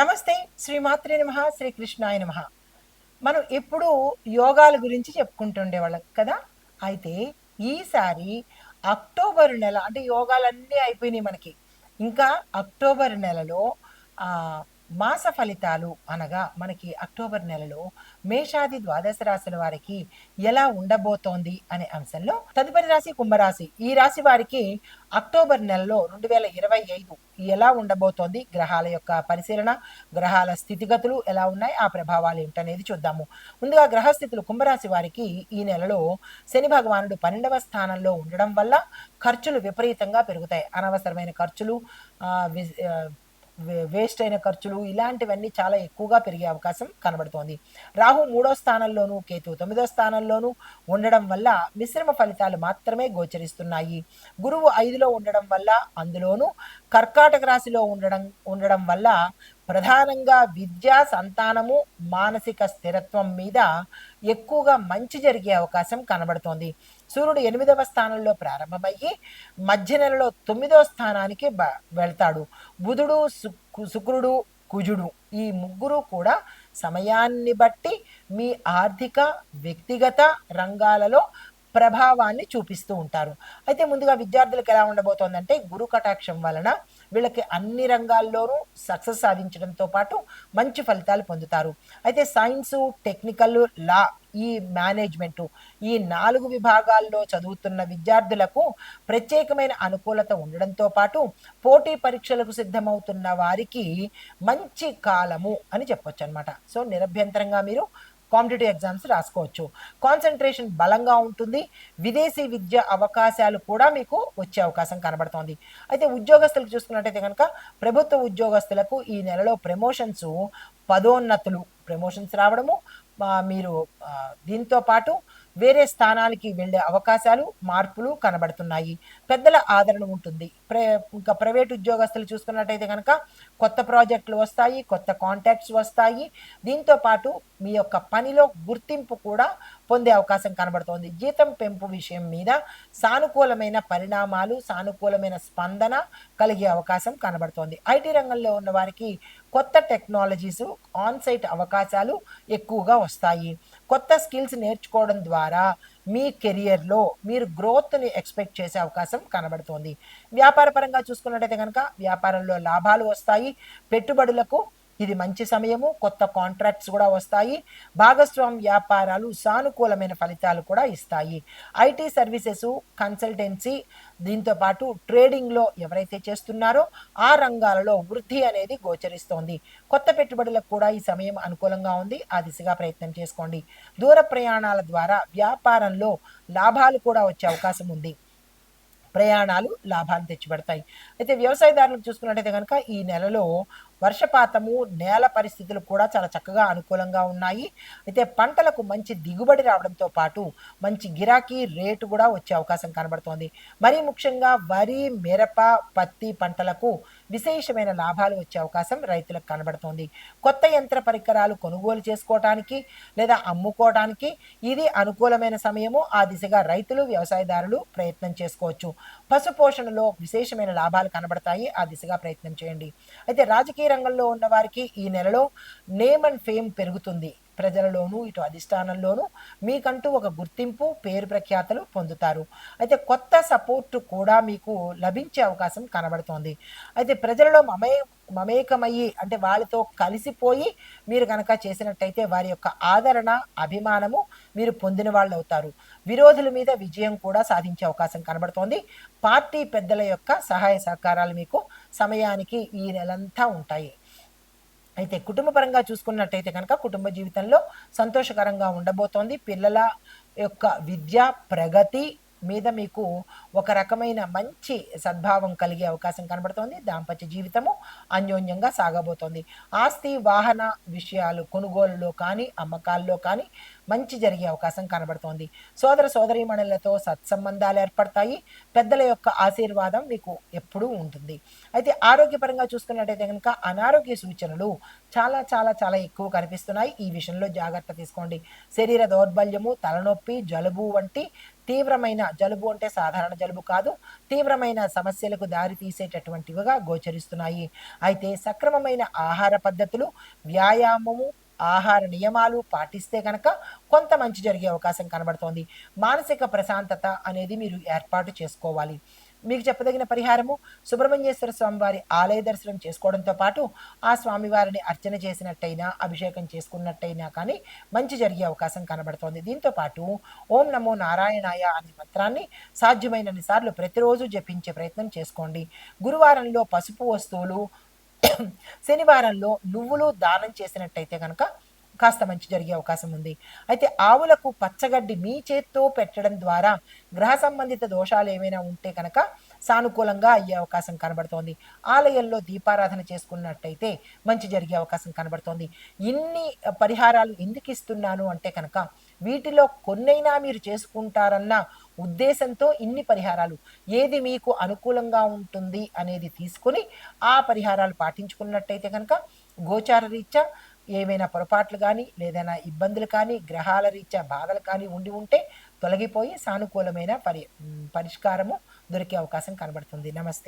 నమస్తే శ్రీమాత్రే నమ శ్రీకృష్ణాయ నమ. మనం ఎప్పుడు యోగాల గురించి చెప్పుకుంటుండేవాళ్ళం కదా? అయితే ఈసారి అక్టోబర్ నెల అంటే యోగాలన్నీ అయిపోయినాయి మనకి. ఇంకా అక్టోబర్ నెలలో మాస ఫలితాలు అనగా మనకి అక్టోబర్ నెలలో మేషాది ద్వాదశ రాశుల వారికి ఎలా ఉండబోతోంది అనే అంశంలో తదుపరి రాశి కుంభరాశి. ఈ రాశి వారికి అక్టోబర్ నెలలో రెండు వేల ఇరవై ఐదు ఎలా ఉండబోతోంది గ్రహాల యొక్క పరిశీలన గ్రహాల స్థితిగతులు ఎలా ఉన్నాయి ఆ ప్రభావాలు ఏంటనేది చూద్దాము. ముందుగా గ్రహస్థితులు కుంభరాశి వారికి ఈ నెలలో శని భగవానుడు పన్నెండవ స్థానంలో ఉండడం వల్ల ఖర్చులు విపరీతంగా పెరుగుతాయి. అనవసరమైన ఖర్చులు వేస్ట్ అయిన ఖర్చులు ఇలాంటివన్నీ చాలా ఎక్కువగా పెరిగే అవకాశం కనబడుతోంది. రాహు మూడో స్థానంలోనూ కేతు తొమ్మిదో స్థానంలోనూ ఉండడం వల్ల మిశ్రమ ఫలితాలు మాత్రమే గోచరిస్తున్నాయి. గురువు ఐదులో ఉండడం వల్ల అందులోనూ కర్కాటక రాశిలో ఉండడం ఉండడం వల్ల ప్రధానంగా విద్యా సంతానము మానసిక స్థిరత్వం మీద ఎక్కువగా మంచి జరిగే అవకాశం కనబడుతోంది. సూర్యుడు ఎనిమిదవ స్థానంలో ప్రారంభమయ్యి మధ్య నెలలో తొమ్మిదవ స్థానానికి బ- వెళ్తాడు. బుధుడు శుక్రుడు కుజుడు ఈ ముగ్గురు కూడా సమయాన్ని బట్టి మీ ఆర్థిక వ్యక్తిగత రంగాలలో ప్రభావాన్ని చూపిస్తూ ఉంటారు. అయితే ముందుగా విద్యార్థులకు ఎలా ఉండబోతోందంటే గురు కటాక్షం వలన వీళ్ళకి అన్ని రంగాల్లోనూ సక్సెస్ సాధించడంతో పాటు మంచి ఫలితాలు పొందుతారు. అయితే సైన్సు టెక్నికల్ లా ఈ మేనేజ్మెంటు. ఈ నాలుగు విభాగాల్లో చదువుతున్న విద్యార్థులకు ప్రత్యేకమైన అనుకూలత ఉండడంతో పాటు పోటీ పరీక్షలకు సిద్ధమవుతున్న వారికి మంచి కాలము అని చెప్పొచ్చు అనమాట సో నిరభ్యంతరంగా మీరు కాంపిటేటివ్ ఎగ్జామ్స్ రాసుకోవచ్చు. కాన్సన్ట్రేషన్ బలంగా ఉంటుంది. విదేశీ విద్య అవకాశాలు కూడా మీకు వచ్చే అవకాశం కనబడుతోంది. అయితే ఉద్యోగస్తులకు చూసుకున్నట్టయితే కనుక ప్రభుత్వ ఉద్యోగస్తులకు ఈ నెలలో ప్రమోషన్స్ పదోన్నతులు ప్రమోషన్స్ రావడము మీరు దీంతో పాటు వేరే స్థానాలకి వెళ్ళే అవకాశాలు మార్పులు కనబడుతున్నాయి. పెద్దల ఆదరణ ఉంటుంది. ప్ర ఇంకా ప్రైవేట్ ఉద్యోగస్తులు చూసుకున్నట్టయితే కనుక కొత్త ప్రాజెక్టులు వస్తాయి కొత్త కాంటాక్ట్స్ వస్తాయి. దీంతో పాటు మీ యొక్క పనిలో గుర్తింపు కూడా పొందే అవకాశం కనబడుతోంది. జీతం పెంపు విషయం మీద సానుకూలమైన పరిణామాలు సానుకూలమైన స్పందన కలిగే అవకాశం కనబడుతోంది. ఐటీ రంగంలో ఉన్న వారికి కొత్త టెక్నాలజీస్ ఆన్ సైట్ అవకాశాలు ఎక్కువగా వస్తాయి. కొత్త స్కిల్స్ నేర్చుకోవడం ద్వారా మీ కెరియర్లో మీరు గ్రోత్ని ఎక్స్పెక్ట్ చేసే అవకాశం కనబడుతోంది. వ్యాపార పరంగా చూసుకున్నట్టయితే కనుక వ్యాపారంలో లాభాలు వస్తాయి. పెట్టుబడులకు ఇది మంచి సమయము కొత్త కాంట్రాక్ట్స్ కూడా వస్తాయి భాగస్వామ్య వ్యాపారాలు సానుకూలమైన ఫలితాలు కూడా ఇస్తాయి. ఐటీ సర్వీసెస్ కన్సల్టెన్సీ దీంతో పాటు ట్రేడింగ్లో ఎవరైతే చేస్తున్నారో ఆ రంగాలలో వృద్ధి అనేది గోచరిస్తోంది. కొత్త పెట్టుబడులకు కూడా ఈ సమయం అనుకూలంగా ఉంది ఆ దిశగా ప్రయత్నం చేసుకోండి. దూర ప్రయాణాల ద్వారా వ్యాపారంలో లాభాలు కూడా వచ్చే అవకాశం ఉంది. ప్రయాణాలు లాభాలు తెచ్చిపెడతాయి. అయితే వ్యవసాయదారులకు చూసుకున్నట్టయితే కనుక ఈ నెలలో వర్షపాతము నేల పరిస్థితులు కూడా చాలా చక్కగా అనుకూలంగా ఉన్నాయి. అయితే పంటలకు మంచి దిగుబడి రావడంతో పాటు మంచి గిరాకీ రేటు కూడా వచ్చే అవకాశం కనబడుతోంది. మరీ ముఖ్యంగా వరి మిరప పత్తి పంటలకు విశేషమైన లాభాలు వచ్చే అవకాశం రైతులకు కనబడుతోంది. కొత్త యంత్ర పరికరాలు కొనుగోలు చేసుకోవటానికి లేదా అమ్ముకోవటానికి ఇది అనుకూలమైన సమయము. ఆ దిశగా రైతులు వ్యవసాయదారులు ప్రయత్నం చేసుకోవచ్చు. పశుపోషణలో విశేషమైన లాభాలు కనబడతాయి. ఆ దిశగా ప్రయత్నం చేయండి. అయితే రాజకీయ రంగంలో ఉన్న వారికి ఈ నెలలో నేమ్ అండ్ ఫేమ్ పెరుగుతుంది. ప్రజలలోనూ ఇటు అధిష్టానంలోనూ మీకంటూ ఒక గుర్తింపు పేరు ప్రఖ్యాతలు పొందుతారు. అయితే కొత్త సపోర్ట్ కూడా మీకు లభించే అవకాశం కనబడుతోంది. అయితే ప్రజలలో మమే మమేకమయ్యి అంటే వాళ్ళతో కలిసిపోయి మీరు కనుక చేసినట్టయితే వారి యొక్క ఆదరణ అభిమానము మీరు పొందిన వాళ్ళు అవుతారు విరోధుల మీద విజయం కూడా సాధించే అవకాశం కనబడుతోంది. పార్టీ పెద్దల యొక్క సహాయ సహకారాలు మీకు సమయానికి ఈ నెలంతా ఉంటాయి. అయితే కుటుంబ పరంగా చూసుకున్నట్టయితే కనుక కుటుంబ జీవితంలో సంతోషకరంగా ఉండబోతోంది. పిల్లల యొక్క విద్య ప్రగతి మీద మీకు ఒక రకమైన మంచి సద్భావం కలిగే అవకాశం కనబడుతోంది. దాంపత్య జీవితము అన్యోన్యంగా సాగబోతోంది. ఆస్తి వాహన విషయాలు కొనుగోలులో కానీ అమ్మకాల్లో కానీ మంచి జరిగే అవకాశం కనబడుతోంది. సోదర సోదరీమణులతో సత్సంబంధాలు ఏర్పడతాయి. పెద్దల యొక్క ఆశీర్వాదం మీకు ఎప్పుడూ ఉంటుంది. అయితే ఆరోగ్యపరంగా చూసుకున్నట్టయితే కనుక అనారోగ్య సూచనలు చాలా చాలా చాలా ఎక్కువ కనిపిస్తున్నాయి. ఈ విషయంలో జాగ్రత్త తీసుకోండి. శరీర దౌర్బల్యము తలనొప్పి జలుబు వంటి తీవ్రమైన జలుబు అంటే సాధారణ జలుబు కాదు. తీవ్రమైన సమస్యలకు దారి తీసేటటువంటివిగా గోచరిస్తున్నాయి. అయితే సక్రమమైన ఆహార పద్ధతులు వ్యాయామము ఆహార నియమాలు పాటిస్తే కనుక కొంత మంచి జరిగే అవకాశం కనబడుతోంది. మానసిక ప్రశాంతత అనేది మీరు ఏర్పాటు చేసుకోవాలి. మీకు చెప్పదగిన పరిహారము సుబ్రహ్మణ్యేశ్వర స్వామి వారి ఆలయ దర్శనం చేసుకోవడంతో పాటు ఆ స్వామివారిని అర్చన చేసినట్టయినా అభిషేకం చేసుకున్నట్టయినా కానీ మంచి జరిగే అవకాశం కనబడుతోంది. దీంతో పాటు ఓం నమో నారాయణాయ అనే మంత్రాన్ని సాధ్యమైనన్ని సార్లు ప్రతిరోజు జపించే ప్రయత్నం చేసుకోండి. గురువారంలో పసుపు వస్తువులు శనివారంలో నువ్వులు దానం చేసినట్టయితే కనుక కాస్త మంచి జరిగే అవకాశం ఉంది. అయితే ఆవులకు పచ్చగడ్డి మీ చేత్తో పెట్టడం ద్వారా గ్రహ సంబంధిత దోషాలు ఏమైనా ఉంటే కనుక సానుకూలంగా అయ్యే అవకాశం కనబడుతోంది. ఆలయంలో దీపారాధన చేసుకున్నట్టయితే మంచి జరిగే అవకాశం కనబడుతోంది. ఇన్ని పరిహారాలు ఎందుకు ఇస్తున్నాను అంటే కనుక వీటిలో కొన్నైనా మీరు చేసుకుంటారన్న ఉద్దేశంతో ఇన్ని పరిహారాలు. ఏది మీకు అనుకూలంగా ఉంటుంది అనేది తీసుకొని ఆ పరిహారాలు పాటించుకున్నట్టయితే కనుక గోచార రీత్యా ఏమైనా పొరపాట్లు కానీ లేదైనా ఇబ్బందులు కానీ గ్రహాల రీత్యా బాధలు కానీ ఉండి ఉంటే తొలగిపోయి సానుకూలమైన పరి పరిష్కారము దొరికే అవకాశం కనబడుతుంది. నమస్తే.